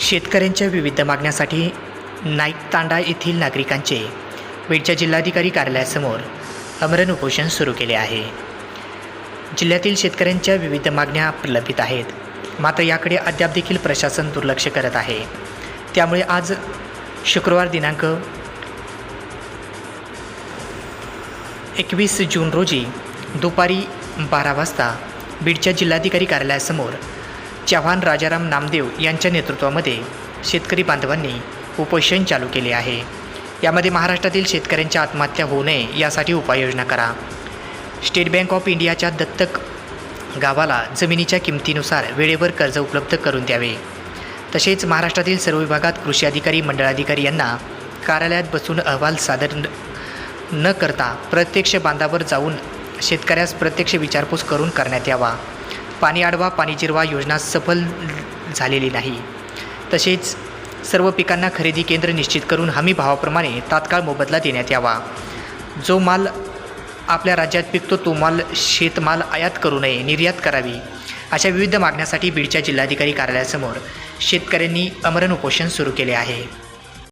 शेतकऱ्यांच्या विविध मागण्यासाठी नाईक तांडा येथील नागरिकांचे बीडच्या जिल्हाधिकारी कार्यालयासमोर अमरण उपोषण सुरू केले आहे. जिल्ह्यातील शेतकऱ्यांच्या विविध मागण्या प्रलंबित आहेत. मात्र याकडे अद्याप देखील प्रशासन दुर्लक्ष करत आहे. त्यामुळे आज शुक्रवार दिनांक एकवीस जून रोजी दुपारी बारा वाजता बीडच्या जिल्हाधिकारी कार्यालयासमोर चव्हाण राजाराम नामदेव यांच्या नेतृत्वामध्ये शेतकरी बांधवांनी उपोषण चालू केले आहे. यामध्ये महाराष्ट्रातील शेतकऱ्यांच्या आत्महत्या होऊ नये यासाठी उपाययोजना करा. स्टेट बँक ऑफ इंडियाच्या दत्तक गावाला जमिनीच्या किमतीनुसार वेळेवर कर्ज उपलब्ध करून द्यावे. तसेच महाराष्ट्रातील सर्व विभागात कृषी अधिकारी मंडळाधिकारी यांना कार्यालयात बसून अहवाल सादर न- न करता प्रत्यक्ष बांधावर जाऊन शेतकऱ्यास प्रत्यक्ष विचारपूस करून करण्यात यावा. पाणी आडवा पाणी जिरवा योजना सफल झालेली नाही. तसेच सर्व पिकांना खरेदी केंद्र निश्चित करून हमी भावाप्रमाणे तात्काळ मोबदला देण्यात यावा. जो माल आपल्या राज्यात पिकतो तो माल शेतमाल आयात करू नये निर्यात करावी अशा विविध मागण्यासाठी बीडच्या जिल्हाधिकारी कार्यालयासमोर शेतकऱ्यांनी अमरण उपोषण सुरू केले आहे.